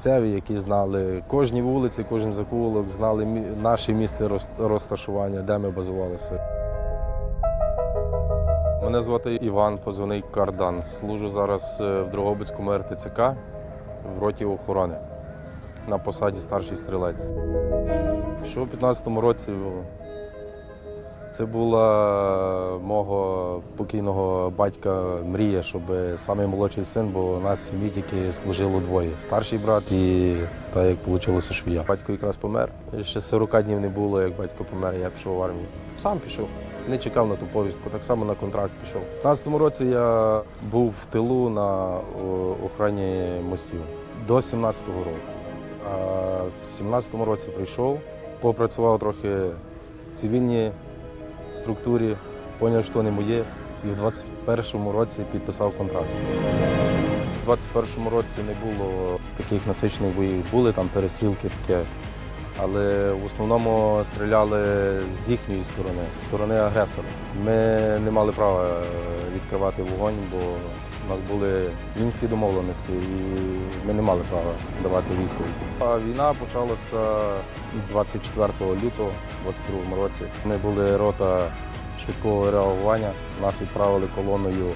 місцеві, які знали кожні вулиці, кожен закулок, знали наше місце розташування, де ми базувалися. Мене звати Іван, позивний Кардан. Служу зараз е, в Дрогобицькому РТЦК в роті охорони на посаді старший стрілець. Що у 15-му році це була мого покійного батька мрія, щоб самий молодший син, бо у нас сім'ї тільки служило двоє. Старший брат і так як вийшло, що я. Батько якраз помер. Ще 40 днів не було, як батько помер, я пішов в армію. Сам пішов. Не чекав на ту повістку, так само на контракт пішов. У 15-му році я був в тилу на охрані мостів до 17-го року. А в 17-му році прийшов, попрацював трохи в цивільній структурі, зрозумів, що не моє, і в 21-му році підписав контракт. У 21-му році не було таких насичених боїв. Були там перестрілки таке, але в основному стріляли з їхньої сторони, з сторони агресора. Ми не мали права відкривати вогонь, бо у нас були мінські домовленості, і ми не мали права давати відповідь. Війна почалася 24 лютого 22 році. Ми були рота швидкого реагування. Нас відправили колоною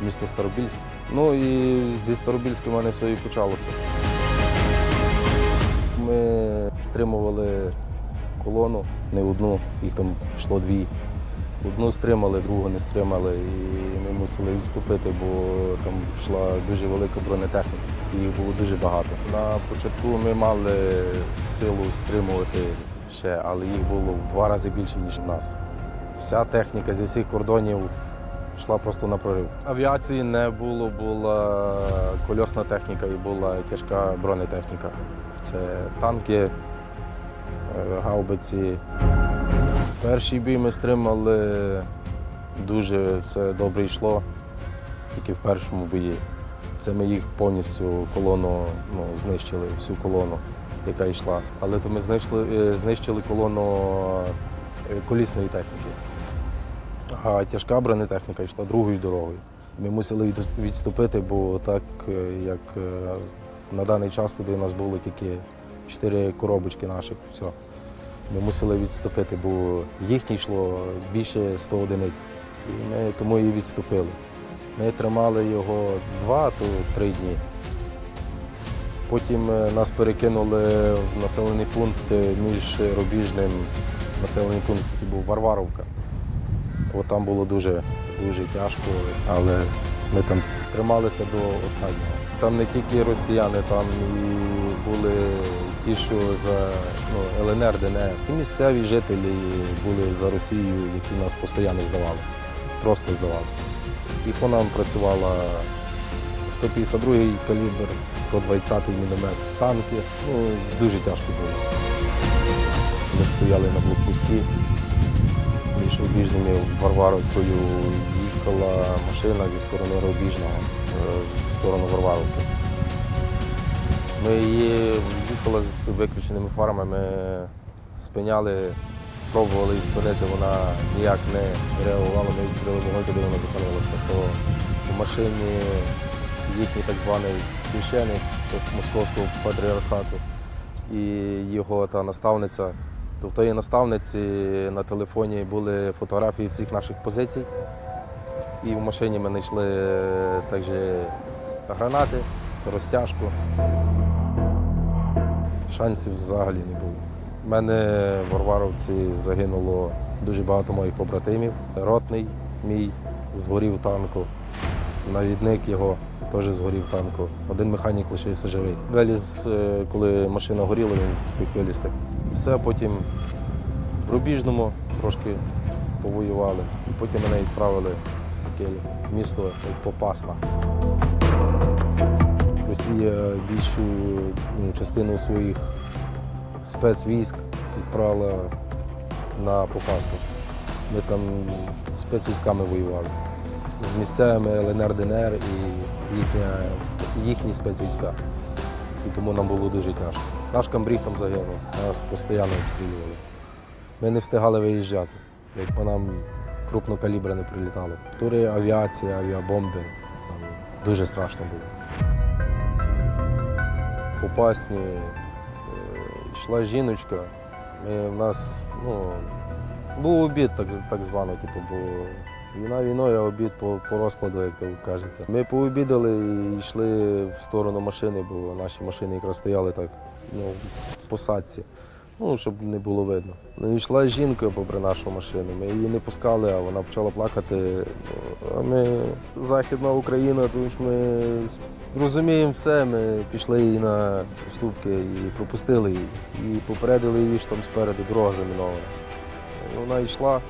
в місто Старобільськ. Ну і зі Старобільська в мене все і почалося. Ми стримували колону, не одну, їх там йшло дві. Одну стримали, другу не стримали, і ми мусили відступити, бо там йшла дуже велика бронетехніка, і їх було дуже багато. На початку ми мали силу стримувати ще, але їх було в два рази більше, ніж в нас. Вся техніка зі всіх кордонів йшла просто на прорив. Авіації не було, була кольосна техніка і була тяжка бронетехніка. Це танки, е, гаубиці. Перший бій ми стримали, дуже все добре йшло, тільки в першому бої. Це ми їх повністю колону ну, знищили, всю колону, яка йшла. Але то ми знищили, е, знищили колону е, колісної техніки. А тяжка бронетехніка йшла другою ж дорогою. Ми мусили відступити, бо так е, як на даний час туди у нас було тільки чотири коробочки наших. Все. Ми мусили відступити, бо їхнє йшло більше 100 одиниць. І ми тому і відступили. Ми тримали його два, то три дні. Потім е, нас перекинули в населений пункт е, між Рубіжним населений пункт, був Варваровка. От там було дуже, дуже тяжко, але ми там трималися до останнього. Там не тільки росіяни, там і були ті, що за ну, ЛНР, ДНР. І місцеві жителі були за Росією, які нас постійно здавали, просто здавали. І по нам працювала 152-й калібр, 120-й міномет, танки. Ну, дуже тяжко було. Ми стояли на блокпості між Рубіжними Варваровкою їхала машина зі сторони Рубіжного е, в сторону Варваровки. Ми її їхали з виключеними фарами, ми спиняли, пробували її спинити, вона ніяк не реагувала, ми відкрили вогонь, коли вона зупинилася. То в машині їхній так званий священик московського патріархату і його та наставниця. То в тої наставниці на телефоні були фотографії всіх наших позицій. І в машині ми знайшли е, також гранати, розтяжку. Шансів взагалі не було. У мене в Варваровці загинуло дуже багато моїх побратимів. Ротний мій згорів танку, навідник його теж згорів танку. Один механік лишився живий. Виліз, е, коли машина горіла, він встиг вилізти. Все, потім в Рубіжному трошки повоювали. Потім мене відправили в таке місто як Попасна. Росія більшу ну, частину своїх спецвійськ відправила на Попасну. Ми там спецвійськами воювали. З місцевими ЛНР, ДНР і їхня, їхні спецвійська. І тому нам було дуже тяжко. Наш камбріг там загинув, нас постійно обстрілювали. Ми не встигали виїжджати, як по нам крупнокалібре не прилітало. Тури авіація, авіабомби. Дуже страшно було. Попасні. пасні Йшла жіночка. І в нас ну, був обід, так, так звано, типу, бо війна війною, а обід по, по розкладу, як то кажеться. Ми пообідали і йшли в сторону машини, бо наші машини якраз стояли так ну, в посадці. Ну, щоб не було видно. Ну, йшла жінка попри нашу машину. Ми її не пускали, а вона почала плакати. Ну, А ми Західна Україна, що ми розуміємо все. Ми пішли їй на уступки і пропустили її. І попередили її, що там спереду дорога замінована. Вона йшла,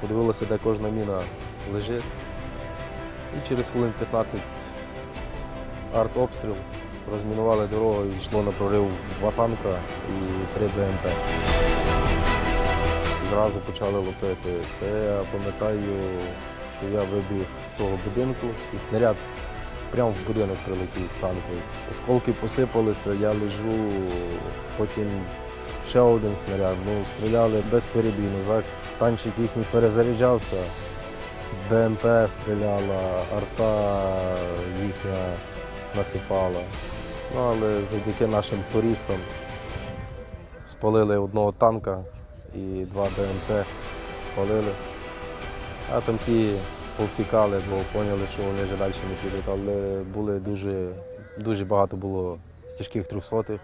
подивилася, де кожна міна лежить. І через хвилин 15 артобстріл, розмінували дорогу і йшло на прорив два танка і три БМП. Зразу почали лупити. Це я пам'ятаю, що я вибіг з того будинку і снаряд прямо в будинок прилетів танковий. Осколки посипалися, я лежу, потім ще один снаряд. Ну, стріляли без перебійну. Зак танчик їхній перезаряджався. БМП стріляла, арта їхня насипала. Ну, але завдяки нашим туристам спалили одного танка і два БМП спалили. А там ті повтікали, бо поняли, що вони вже далі не підуть. Але були дуже, дуже багато було тяжких трьохсотих.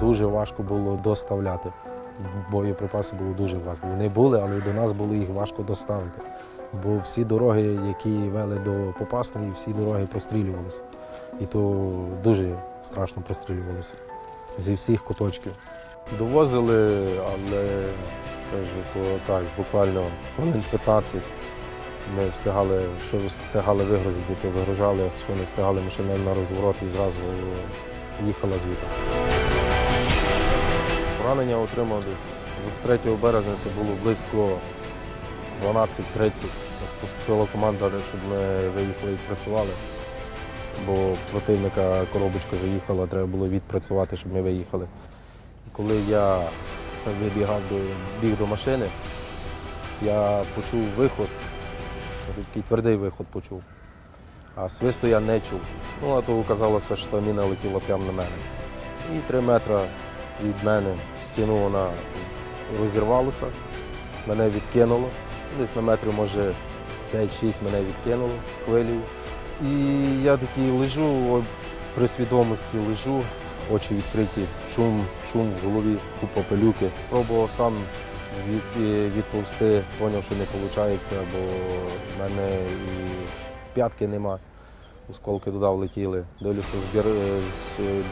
Дуже важко було доставляти. Боєприпаси було дуже важко. Вони були, але і до нас було їх важко доставити. Бо всі дороги, які вели до Попасної, всі дороги прострілювалися. І то дуже страшно прострілювалися зі всіх куточків. Довозили, але кажу, то так, буквально хвилин 15 ми встигали, що встигали вигрузити, то вигружали, що не встигали машина на розворот і зразу їхала звідти. Поранення отримав десь 23 березня, це було близько 12.30. Нас поступила команда, щоб ми виїхали і працювали. Бо противника коробочка заїхала, треба було відпрацювати, щоб ми виїхали. І коли я вибігав до, біг до машини, я почув виход, я такий твердий виход почув. А свисту я не чув. Ну, а то оказалося, що міна летіла прямо на мене. І три метри від мене в стіну вона розірвалася, мене відкинуло. Десь на метрі, може, 5-6 мене відкинуло хвилею. І я такий лежу, при свідомості лежу, очі відкриті, шум, шум в голові, купа пилюки. Пробував сам від, відповсти, зрозумів, що не виходить, бо в мене і п'ятки нема. Осколки туди влетіли. Дивлюся, з, бір, е,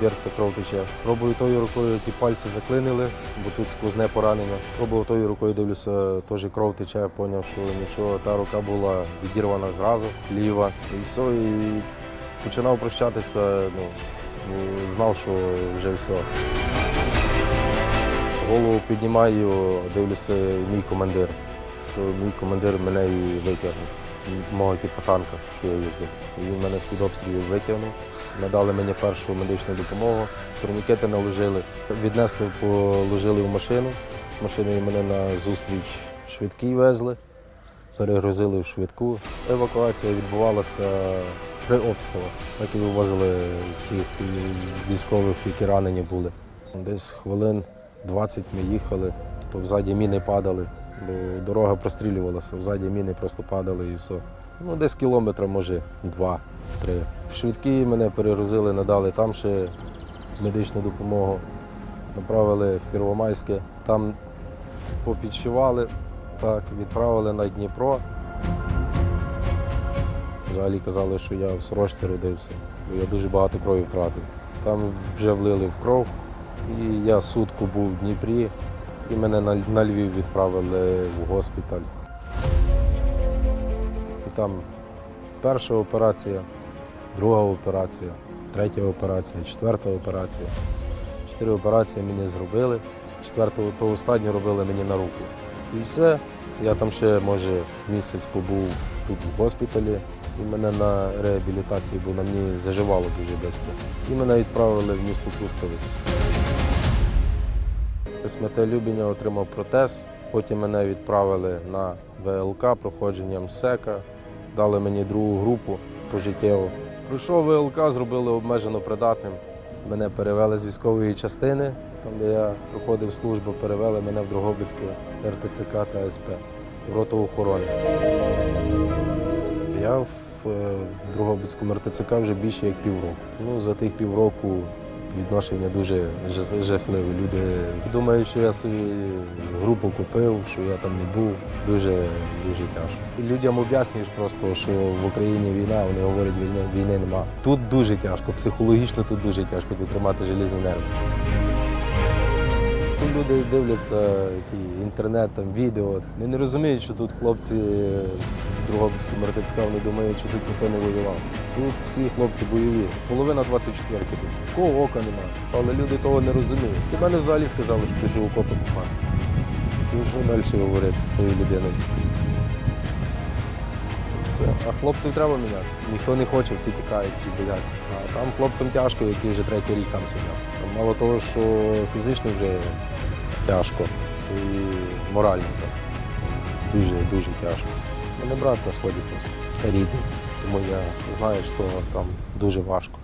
бірця кров тече. Пробую тою рукою, ті пальці заклинили, бо тут сквозне поранення. Пробував тою рукою, дивлюся, теж кров тече, зрозумів, що нічого, та рука була відірвана зразу, ліва. І все, і починав прощатися, ну, ну, знав, що вже все. Голову піднімаю, дивлюся, мій командир. То мій командир мене і витягнув. Мого типу танка, що я їздив. Він мене з-під обстрілів витягнув. Надали мені першу медичну допомогу, турнікети наложили. Віднесли, положили в машину. Машиною мене на зустріч швидкій везли, перегрузили в швидку. Евакуація відбувалася при обстрілах. Так і вивозили всіх військових, які ранені були. Десь хвилин 20 ми їхали, то взаді міни падали, бо дорога прострілювалася, взаді міни просто падали і все. Ну, десь кілометра, може, два-три. В швидкі мене перегрузили, надали там ще медичну допомогу. Направили в Первомайське, там попідшивали, так, відправили на Дніпро. Взагалі казали, що я в сорочці родився, бо я дуже багато крові втратив. Там вже влили в кров, і я сутку був в Дніпрі, і мене на, Львів відправили в госпіталь. І там перша операція, друга операція, третя операція, четверта операція. Чотири операції мені зробили. Четверту то останню робили мені на руку. І все. Я там ще, може, місяць побув тут в госпіталі, і мене на реабілітації, бо на мені заживало дуже швидко. І мене відправили в місто Кустовець. СМТ Любіня отримав протез, потім мене відправили на ВЛК проходження МСЕКа, дали мені другу групу пожиттєво. Пройшов ВЛК, зробили обмежено придатним. Мене перевели з військової частини, там де я проходив службу, перевели мене в Дрогобицьке РТЦК та СП, в роту охорони. Я в е, Дрогобицькому РТЦК вже більше як півроку. Ну, за тих півроку відношення дуже жахливе. Люди думають, що я собі групу купив, що я там не був. Дуже дуже тяжко. Людям об'яснюєш просто, що в Україні війна, вони говорять, війни, війни нема. Тут дуже тяжко, психологічно тут дуже тяжко тут тримати желізні нерви. Люди дивляться ті інтернет, там відео. Вони не розуміють, що тут хлопці Другобицькому РТЦК, вони думають, тут ніхто не воював. Тут всі хлопці бойові. Половина 24-ки тут. Кого ока немає. Але люди того не розуміють. І мене взагалі сказали, що пишу окопи купати. Ну що далі говорити з тою людиною? Все. А хлопців треба міняти. Ніхто не хоче, всі тікають чи бояться. А там хлопцям тяжко, які вже третій рік там сидять. Мало того, що фізично вже тяжко, то і морально так. Дуже, дуже тяжко. Мене брат на сході рідний, тому я знаю, що там дуже важко.